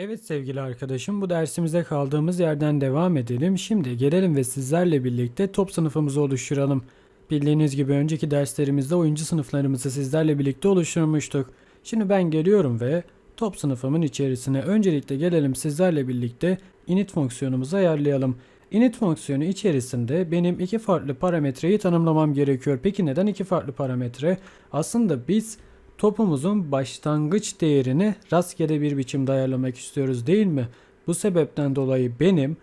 Evet sevgili arkadaşım bu dersimizde kaldığımız yerden devam edelim. Şimdi gelelim ve sizlerle birlikte top sınıfımızı oluşturalım. Bildiğiniz gibi önceki derslerimizde oyuncu sınıflarımızı sizlerle birlikte oluşturmuştuk. Şimdi ben geliyorum ve top sınıfımın içerisine öncelikle gelelim sizlerle birlikte init fonksiyonumuzu ayarlayalım. Init fonksiyonu içerisinde benim iki farklı parametreyi tanımlamam gerekiyor. Peki neden iki farklı parametre? Aslında biz topumuzun başlangıç değerini rastgele bir biçimde ayarlamak istiyoruz değil mi? Bu sebepten dolayı benim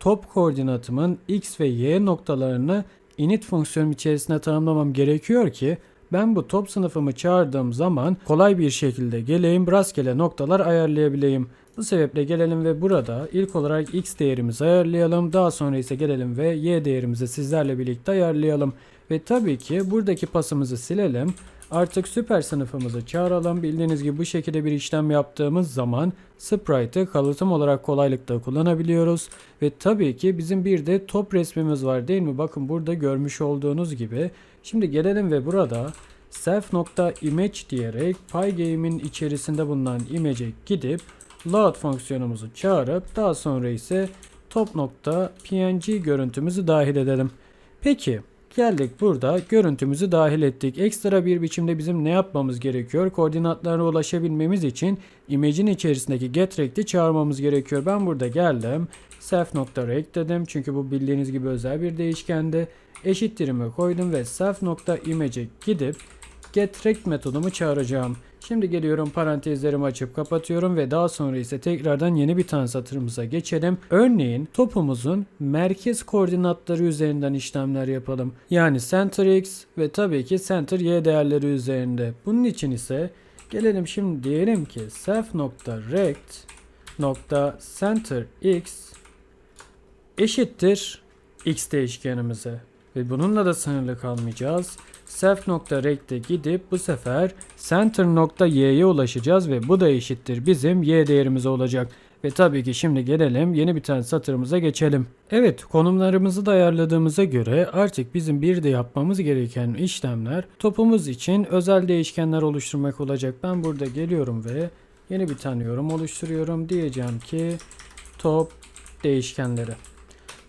top koordinatımın x ve y noktalarını init fonksiyonum içerisine tanımlamam gerekiyor ki ben bu top sınıfımı çağırdığım zaman kolay bir şekilde geleyim rastgele noktalar ayarlayabileyim. Bu sebeple gelelim ve burada ilk olarak x değerimizi ayarlayalım. Daha sonra ise gelelim ve y değerimizi sizlerle birlikte ayarlayalım. Ve tabii ki buradaki pasımızı silelim. Artık süper sınıfımızı çağıralım. Bildiğiniz gibi bu şekilde bir işlem yaptığımız zaman sprite'ı kalıtım olarak kolaylıkla kullanabiliyoruz. Ve tabii ki bizim bir de top resmimiz var değil mi? Bakın burada görmüş olduğunuz gibi. Şimdi gelelim ve burada self.image diyerek PyGame'in içerisinde bulunan image'e gidip load fonksiyonumuzu çağırıp daha sonra ise top.png görüntümüzü dahil edelim. Peki Geldik burada görüntümüzü dahil ettik. Ekstra bir biçimde bizim ne yapmamız gerekiyor? Koordinatlara ulaşabilmemiz için image'in içerisindeki getRect'i çağırmamız gerekiyor. Ben burada geldim. self.rect dedim. Çünkü bu bildiğiniz gibi özel bir değişkendi. Eşittirimi koydum ve self.image'e gidip getRect metodumu çağıracağım. Şimdi geliyorum parantezlerimi açıp kapatıyorum ve daha sonra ise tekrardan yeni bir tane satırımıza geçelim. Örneğin topumuzun merkez koordinatları üzerinden işlemler yapalım. Yani center x ve tabii ki center y değerleri üzerinde. Bunun için ise gelelim şimdi diyelim ki self.rect nokta center x eşittir x değişkenimize. Ve bununla da sınırlı kalmayacağız. Self.rect'e gidip bu sefer center.y'ye ulaşacağız ve bu da eşittir bizim y değerimiz olacak. Ve tabii ki şimdi gelelim yeni bir tane satırımıza geçelim. Evet konumlarımızı da ayarladığımıza göre artık bizim bir de yapmamız gereken işlemler topumuz için özel değişkenler oluşturmak olacak. Ben burada geliyorum ve yeni bir tane yorum oluşturuyorum. Diyeceğim ki top değişkenleri.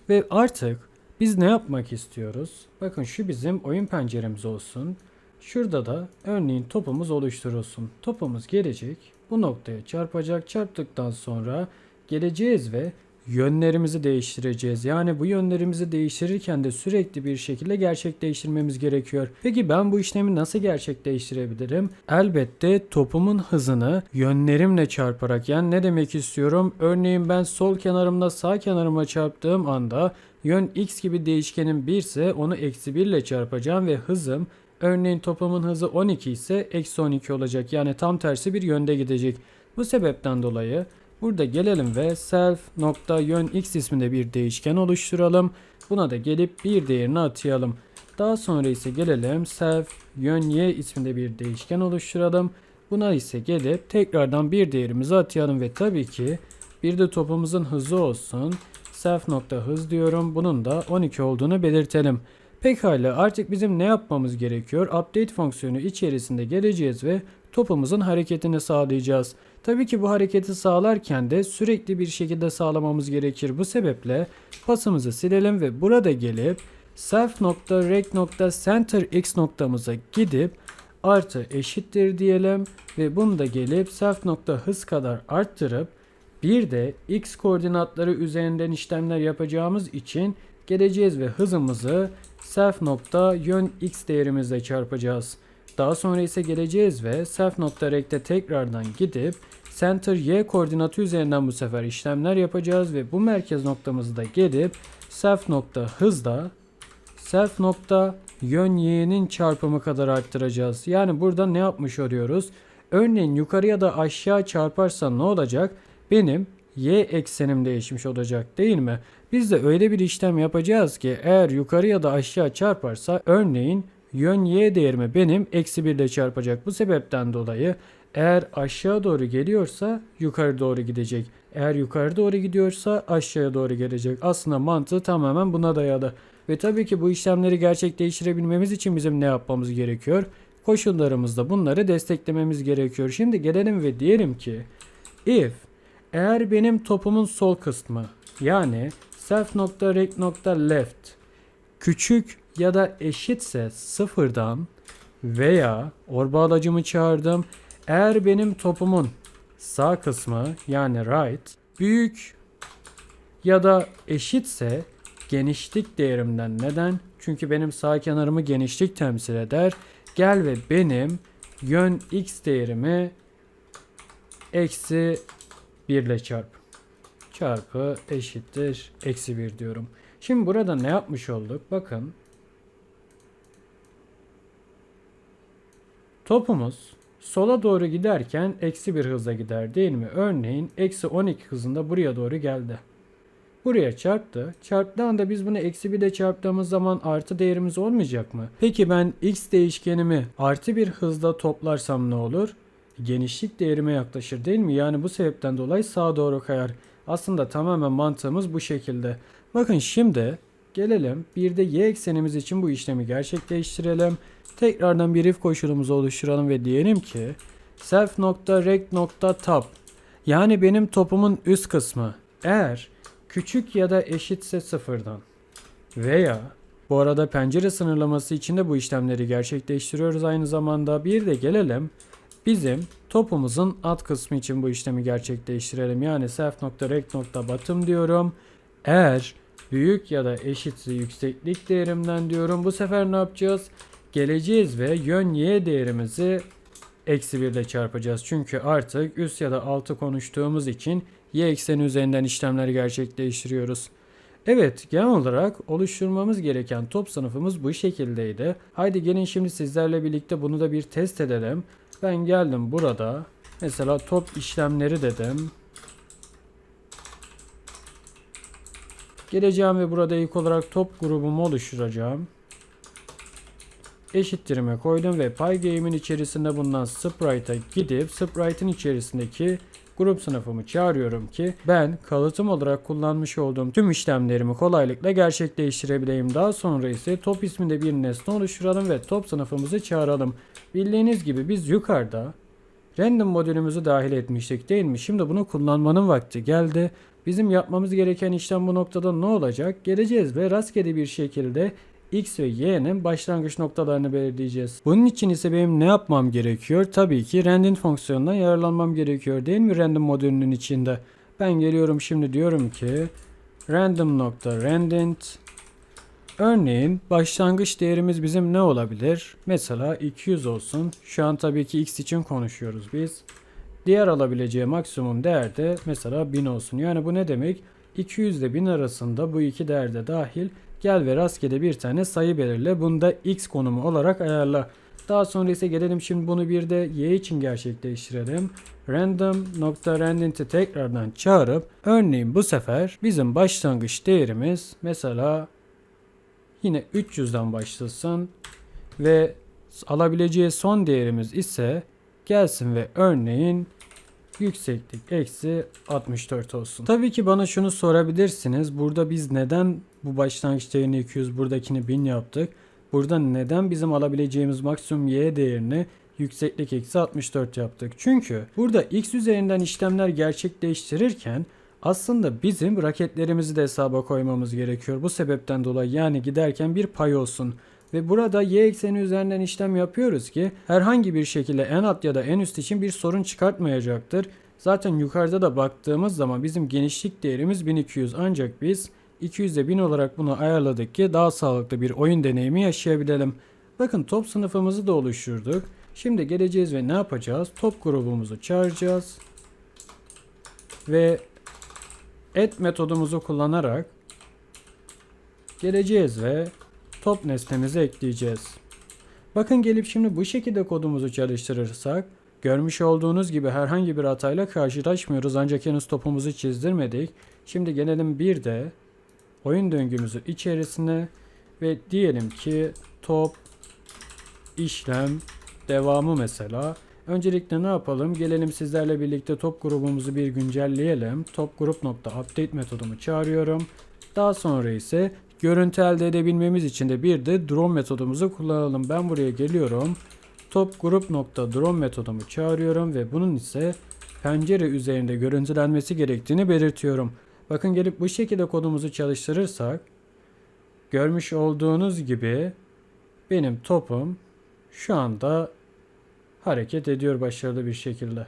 Ve artık biz ne yapmak istiyoruz? Bakın şu bizim oyun penceremiz olsun. Şurada da örneğin topumuz oluşturulsun. Topumuz gelecek. Bu noktaya çarpacak. Çarptıktan sonra geleceğiz ve yönlerimizi değiştireceğiz. Yani bu yönlerimizi değiştirirken de sürekli bir şekilde gerçekleştirmemiz gerekiyor. Peki ben bu işlemi nasıl gerçekleştirebilirim? Elbette topumun hızını yönlerimle çarparak. Yani ne demek istiyorum? Örneğin ben sol kenarımla sağ kenarıma çarptığım anda yön x gibi değişkenim 1 ise onu eksi 1 ile çarpacağım ve hızım örneğin topumun hızı 12 ise eksi 12 olacak. Yani tam tersi bir yönde gidecek. Bu sebepten dolayı Burada gelelim ve self nokta yön x isminde bir değişken oluşturalım. Buna da gelip bir değerini atayalım. Daha sonra ise gelelim self yön y isminde bir değişken oluşturalım. Buna ise gelip tekrardan bir değerimizi atayalım ve tabii ki bir de topumuzun hızı olsun. Self nokta hız diyorum. Bunun da 12 olduğunu belirtelim. Pekala artık bizim ne yapmamız gerekiyor? Update fonksiyonu içerisinde geleceğiz ve topumuzun hareketini sağlayacağız. Tabii ki bu hareketi sağlarken de sürekli bir şekilde sağlamamız gerekir. Bu sebeple pasımızı silelim ve burada gelip self.rect.centerx noktamıza gidip artı eşittir diyelim ve bunu da gelip self.hız kadar arttırıp bir de x koordinatları üzerinden işlemler yapacağımız için geleceğiz ve hızımızı self nokta yön x değerimizle çarpacağız. Daha sonra ise geleceğiz ve self nokta rect'e tekrardan gidip center y koordinatı üzerinden bu sefer işlemler yapacağız ve bu merkez noktamızı da gelip self nokta hızda self nokta yön y'nin çarpımı kadar arttıracağız. Yani burada ne yapmış oluyoruz? Örneğin yukarı ya da aşağı çarparsa ne olacak? Benim y eksenim değişmiş olacak değil mi? Biz de öyle bir işlem yapacağız ki eğer yukarı ya da aşağı çarparsa örneğin yön y değerimi benim eksi 1 ile çarpacak. Bu sebepten dolayı eğer aşağı doğru geliyorsa yukarı doğru gidecek. Eğer yukarı doğru gidiyorsa aşağıya doğru gelecek. Aslında mantığı tamamen buna dayalı. Ve tabii ki bu işlemleri gerçekleştirebilmemiz için bizim ne yapmamız gerekiyor? Koşullarımızda bunları desteklememiz gerekiyor. Şimdi gelelim ve diyelim ki if Eğer benim topumun sol kısmı yani self.rect.left küçük ya da eşitse sıfırdan veya or bağlacımı çağırdım. Eğer benim topumun sağ kısmı yani right büyük ya da eşitse genişlik değerimden neden? Çünkü benim sağ kenarımı genişlik temsil eder. Gel ve benim yön x değerimi eksi 1 ile çarp. Çarpı eşittir eksi 1 diyorum. Şimdi burada ne yapmış olduk? Bakın. Topumuz sola doğru giderken eksi bir hızla gider değil mi? Örneğin eksi 12 hızında buraya doğru geldi. Buraya çarptı. Çarptığı anda biz bunu eksi 1 ile çarptığımız zaman artı değerimiz olmayacak mı? Peki ben x değişkenimi artı bir hızda toplarsam ne olur? Genişlik değerime yaklaşır değil mi? Yani bu sebepten dolayı sağa doğru kayar. Aslında tamamen mantığımız bu şekilde. Bakın şimdi gelelim bir de y eksenimiz için bu işlemi gerçekleştirelim. Tekrardan bir if koşulumuzu oluşturalım ve diyelim ki self.rect.top yani benim topumun üst kısmı eğer küçük ya da eşitse sıfırdan veya bu arada pencere sınırlaması için de bu işlemleri gerçekleştiriyoruz aynı zamanda. Bir de gelelim bizim topumuzun alt kısmı için bu işlemi gerçekleştirelim. Yani self.rect.bottom diyorum. Eğer büyük ya da eşitse yükseklik değerimden diyorum. Bu sefer ne yapacağız? Geleceğiz ve yön y değerimizi eksi 1 ile çarpacağız. Çünkü artık üst ya da altı konuştuğumuz için y ekseni üzerinden işlemler gerçekleştiriyoruz. Evet genel olarak oluşturmamız gereken top sınıfımız bu şekildeydi. Haydi gelin şimdi sizlerle birlikte bunu da bir test edelim. Ben geldim burada. Mesela top işlemleri dedim. Geleceğim ve burada ilk olarak top grubumu oluşturacağım. Eşittirime koydum ve PyGame'in içerisinde bulunan Sprite'a gidip Sprite'in içerisindeki grup sınıfımı çağırıyorum ki ben kalıtım olarak kullanmış olduğum tüm işlemlerimi kolaylıkla gerçekleştirebileyim. Daha sonra ise top isminde bir nesne oluşturalım ve top sınıfımızı çağıralım. Bildiğiniz gibi biz yukarıda random modülümüzü dahil etmiştik değil mi? Şimdi bunu kullanmanın vakti geldi. Bizim yapmamız gereken işlem bu noktada ne olacak? Geleceğiz ve rastgele bir şekilde x ve y'nin başlangıç noktalarını belirleyeceğiz. Bunun için ise benim ne yapmam gerekiyor? Tabii ki random fonksiyonundan yararlanmam gerekiyor değil mi random modülünün içinde? Ben geliyorum şimdi diyorum ki random nokta randint Örneğin başlangıç değerimiz bizim ne olabilir? Mesela 200 olsun. Şu an tabii ki x için konuşuyoruz biz. Diğer alabileceği maksimum değer de mesela 1000 olsun. Yani bu ne demek? 200 ile 1000 arasında bu iki değer de dahil. Gel ve rastgele bir tane sayı belirle. Bunu da x konumu olarak ayarla. Daha sonra ise gelelim şimdi bunu bir de y için gerçekleştirelim. Random nokta randint'i tekrardan çağırıp örneğin bu sefer bizim başlangıç değerimiz mesela yine 300'den başlasın ve alabileceği son değerimiz ise gelsin ve örneğin yükseklik eksi 64 olsun. Tabii ki bana şunu sorabilirsiniz. Burada biz neden bu başlangıç değerini 200 buradakini 1000 yaptık? Burada neden bizim alabileceğimiz maksimum y değerini yükseklik eksi 64 yaptık? Çünkü burada x üzerinden işlemler gerçekleştirirken aslında bizim raketlerimizi de hesaba koymamız gerekiyor. Bu sebepten dolayı yani giderken bir pay olsun. Ve burada y ekseni üzerinden işlem yapıyoruz ki herhangi bir şekilde en alt ya da en üst için bir sorun çıkartmayacaktır. Zaten yukarıda da baktığımız zaman bizim genişlik değerimiz 1200 ancak biz 200'e 1000 olarak bunu ayarladık ki daha sağlıklı bir oyun deneyimi yaşayabilelim. Bakın top sınıfımızı da oluşturduk. Şimdi geleceğiz ve ne yapacağız? Top grubumuzu çağıracağız. Ve add metodumuzu kullanarak geleceğiz ve top nesnemizi ekleyeceğiz. Bakın gelip şimdi bu şekilde kodumuzu çalıştırırsak görmüş olduğunuz gibi herhangi bir hatayla karşılaşmıyoruz ancak henüz topumuzu çizdirmedik. Şimdi gelelim bir de oyun döngümüzü içerisine ve diyelim ki top işlem devamı mesela. Öncelikle ne yapalım? Gelelim sizlerle birlikte top grubumuzu bir güncelleyelim. Top grup nokta update metodumu çağırıyorum. Daha sonra ise görüntü elde edebilmemiz için de bir de drone metodumuzu kullanalım. Ben buraya geliyorum. Top grup nokta drone metodumu çağırıyorum ve bunun ise pencere üzerinde görüntülenmesi gerektiğini belirtiyorum. Bakın gelip bu şekilde kodumuzu çalıştırırsak görmüş olduğunuz gibi benim topum şu anda hareket ediyor başarılı bir şekilde.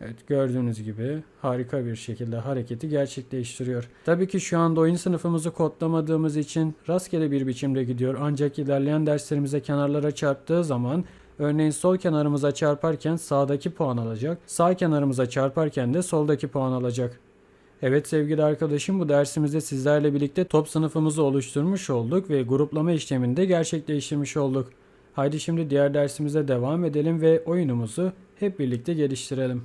Evet gördüğünüz gibi harika bir şekilde hareketi gerçekleştiriyor. Tabii ki şu anda oyun sınıfımızı kodlamadığımız için rastgele bir biçimde gidiyor. Ancak ilerleyen derslerimize kenarlara çarptığı zaman örneğin sol kenarımıza çarparken sağdaki puan alacak. Sağ kenarımıza çarparken de soldaki puan alacak. Evet sevgili arkadaşım bu dersimizde sizlerle birlikte top sınıfımızı oluşturmuş olduk ve gruplama işlemini de gerçekleştirmiş olduk. Haydi şimdi diğer dersimize devam edelim ve oyunumuzu hep birlikte geliştirelim.